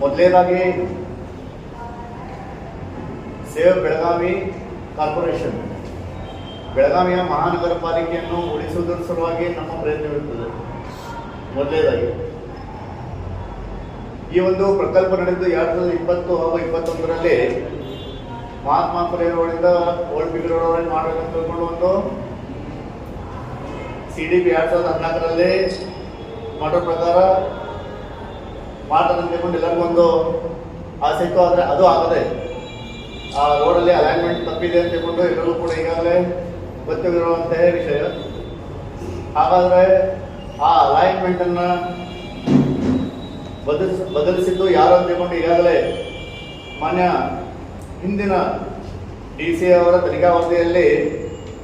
ಮೊದಲನೇದಾಗಿ save Belagavi corporation. ಬೆಳಗಾವಿಯ ಮಹಾನಗರ ಪಾಲಿಕೆಯನ್ನು ಉಳಿಸುವುದರ ಸಲುವಾಗಿ ನಮ್ಮ ಪ್ರಯತ್ನವಿರುತ್ತದೆ ಮೊದಲನೇದಾಗಿ ಈ ಒಂದು ಪ್ರಕಲ್ಪ ನಡೆದು ಎರಡು ಸಾವಿರದ ಇಪ್ಪತ್ತು ಹಾಗೂ ಇಪ್ಪತ್ತೊಂದರಲ್ಲಿ ಮಹಾತ್ಮ ಫುಲೆ ಓಲ್ಡ್ ಬಿಗ್ ಮಾಡಬೇಕಂತ ತಿಳ್ಕೊಂಡು ಒಂದು ಸಿ ಡಿ ಪಿ ಎರಡು ಸಾವಿರದ ಹದಿನಾಲ್ಕರಲ್ಲಿ ಮಾಡೋ ಪ್ರಕಾರ ಮಾಡ್ತಾರೆ ಅಂತ ಹೇಳ್ಕೊಂಡು ಎಲ್ಲರಿಗೂ ಒಂದು ಆಸೆ ಇತ್ತು, ಆದರೆ ಅದು ಆಗದೆ ಆ ರೋಡಲ್ಲಿ ಅಲೈನ್ಮೆಂಟ್ ತಪ್ಪಿದೆ ಅಂತ ಹೇಳ್ಕೊಂಡು ಎಲ್ಲರೂ ಕೂಡ ಈಗಾಗಲೇ ಗೊತ್ತಿರುವಂತಹ ವಿಷಯ. ಹಾಗಾದರೆ ಆ ಅಲೈನ್ಮೆಂಟನ್ನು ಬದಲಿಸ್, ಬದಲಿಸಿದ್ದು ಯಾರು ಅಂತ ಹೇಳ್ಕೊಂಡು ಈಗಾಗಲೇ ಮಾನ್ಯ ಹಿಂದಿನ ಡಿ ಸಿ ಅವರ ತನಿಖಾ ವರದಿಯಲ್ಲಿ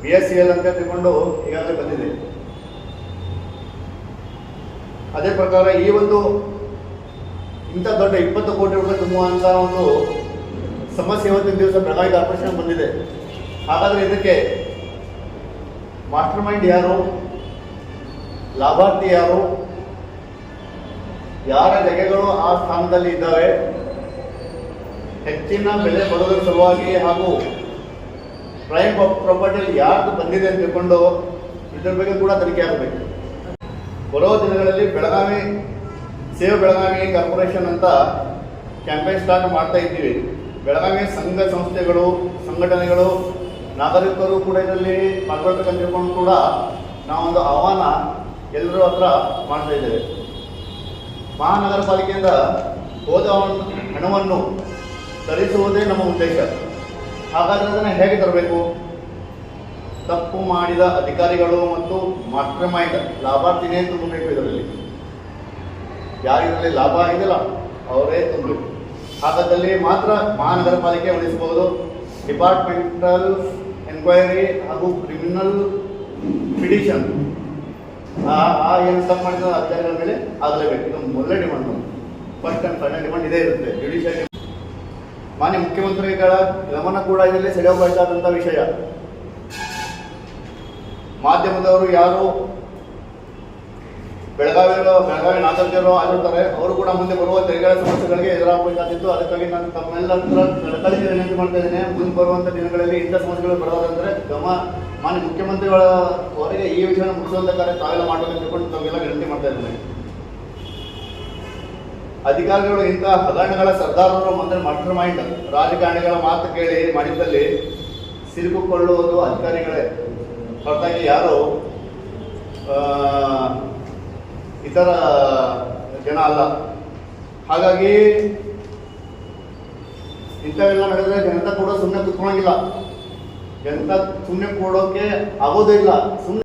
ಬಿ ಎಸ್ ಸಿ ಎಲ್ ಅಂತ ತಿಳ್ಕೊಂಡು ಈಗಾಗಲೇ ಬಂದಿದೆ. ಅದೇ ಪ್ರಕಾರ ಈ ಒಂದು ಇಂಥ ದೊಡ್ಡ ಇಪ್ಪತ್ತು ಕೋಟಿ ರೂಪಾಯಿ ತುಂಬುವಂಥ ಒಂದು ಸಮಸ್ಯೆ ಇವತ್ತಿನ ದಿವಸ ಬೆಳಗಾವಿ ಕಾರ್ಪೊರೇಷನ್ ಬಂದಿದೆ. ಹಾಗಾದರೆ ಇದಕ್ಕೆ ಮಾಸ್ಟರ್ ಮೈಂಡ್ ಯಾರು? ಲಾಭಾರ್ಥಿ ಯಾರು? ಯಾರ ಜಗೆಗಳು ಆ ಸ್ಥಾನದಲ್ಲಿ ಇದ್ದಾವೆ? ಹೆಚ್ಚಿನ ಬೆಲೆ ಬರೋದ್ರ ಸಲುವಾಗಿ ಹಾಗೂ ಪ್ರೈಮ್ ಪ್ರಾಪರ್ಟಿಯಲ್ಲಿ ಯಾರು ಬಂದಿದೆ ಅಂತ ತಿಳ್ಕೊಂಡು ಇದ್ರ ಬಗ್ಗೆ ಕೂಡ ತನಿಖೆ ಆಗಬೇಕು. ಬರೋ ದಿನಗಳಲ್ಲಿ ಬೆಳಗಾವಿ ಸೇವ್ ಬೆಳಗಾವಿ ಕಾರ್ಪೊರೇಷನ್ ಅಂತ ಕ್ಯಾಂಪೇನ್ ಸ್ಟಾರ್ಟ್ ಮಾಡ್ತಾ ಇದ್ದೀವಿ. ಬೆಳಗಾವಿ ಸಂಘ ಸಂಸ್ಥೆಗಳು, ಸಂಘಟನೆಗಳು, ನಾಗರಿಕರು ಕೂಡ ಇದರಲ್ಲಿ ಪಾಲ್ಗೊಳ್ಬೇಕಂತ ತಿಳ್ಕೊಂಡು ಕೂಡ ನಾವೊಂದು ಆಹ್ವಾನ ಎಲ್ಲರೂ ಹತ್ರ ಮಾಡ್ತಾ ಇದ್ದೇವೆ. ಮಹಾನಗರ ಪಾಲಿಕೆಯಿಂದ ಹೋದ ಹಣವನ್ನು ತರಿಸುವುದೇ ನಮ್ಮ ಉದ್ದೇಶ. ಹಾಗಾದರೆ ಅದನ್ನು ಹೇಗೆ ತರಬೇಕು? ತಪ್ಪು ಮಾಡಿದ ಅಧಿಕಾರಿಗಳು ಮತ್ತು ಮಾಸ್ಟರ್ ಮೈಂಡ್, ಲಾಭಾರ್ಥಿನೇ ತುಂಬಬೇಕು ಇದರಲ್ಲಿ. ಯಾರಿದ್ರಲ್ಲಿ ಲಾಭ ಆಗಿದೆಯಲ್ಲ ಅವರೇ ತುಂಬಬೇಕು ಹಾಗಾದಲ್ಲಿ ಮಾತ್ರ ಮಹಾನಗರ ಪಾಲಿಕೆ ಉಳಿಸಬಹುದು ಡಿಪಾರ್ಟ್ಮೆಂಟಲ್ ಎನ್ಕ್ವೈರಿ ಹಾಗೂ ಕ್ರಿಮಿನಲ್ ಪಿಟಿಷನ್. ಆ ಏನು ತಪ್ಪು ಮಾಡಿದ ಅಧಿಕಾರಿಗಳ ಮೇಲೆ ಆಗಲೇಬೇಕು ಇದು ಮೊದಲೇ demand. First and final demand ಇದೇ ಇರುತ್ತೆ. ಜುಡಿಷಿಯಲ್ ಮಾನ್ಯ ಮುಖ್ಯಮಂತ್ರಿಗಳ ಗಮನ ಕೂಡ ಇದರಲ್ಲಿ ಸೆಳೆಯಬೇಕಾದಂಥ ವಿಷಯ. ಮಾಧ್ಯಮದವರು ಯಾರು ಬೆಳಗಾವಿ ಬೆಳಗಾವಿ ನಾಗರಿಕರು ಆಗಿರ್ತಾರೆ, ಅವರು ಕೂಡ ಮುಂದೆ ಬರುವ ತೆರಿಗೆ ಸಮಸ್ಯೆಗಳಿಗೆ ಎದುರಾಗಬೇಕಾಗಿತ್ತು. ಅದಕ್ಕಾಗಿ ನಾನು ತಮ್ಮೆಲ್ಲರ ಹತ್ರ ಕಳಕಳಿಸಿ ವಿನಂತಿ ಮಾಡ್ತಾ ಇದ್ದೇನೆ. ಮುಂದೆ ಬರುವಂತ ದಿನಗಳಲ್ಲಿ ಇಂಥ ಸಮಸ್ಯೆಗಳು ಬರೋದಂದ್ರೆ ಗಮ, ಮಾನ್ಯ ಮುಖ್ಯಮಂತ್ರಿಗಳ ಅವರಿಗೆ ಈ ವಿಷಯವನ್ನು ಮುಗಿಸುವಂಥ ಕಾರ್ಯ ತಾವೆಲ್ಲ ಮಾಡಬೇಕಂತ ತಿಳ್ಕೊಂಡು ತಮಗೆಲ್ಲ ವಿನಂತಿ ಮಾಡ್ತಾ ಇದ್ದೇನೆ. ಅಧಿಕಾರಿಗಳು ಇಂತಹ ಹಗರಣಗಳ ಸರ್ದಾರರು ಮುಂದೆ ಮಟರ್ ಮೈಂಡ್, ರಾಜಕಾರಣಿಗಳ ಮಾತು ಕೇಳಿ ಮಾಡಿದ್ದಲ್ಲಿ ಸಿಲುಕಿಕೊಳ್ಳುವುದು ಅಧಿಕಾರಿಗಳೇ. ಹೊರತಾಗಿ ಯಾರು ಆ, ಇತರ ಜನ ಅಲ್ಲ. ಹಾಗಾಗಿ ಇಂಥವೆಲ್ಲ ನಡೆದ್ರೆ ಜನತಾ ಕೂಡ ಸುಮ್ಮನೆ ಕುತ್ಕೊಳಂಗಿಲ್ಲ. ಜನತಾ ಸುಮ್ಮನೆ ಕೊಡೋಕೆ ಆಗೋದೇ ಇಲ್ಲ. ಸುಮ್ಮನೆ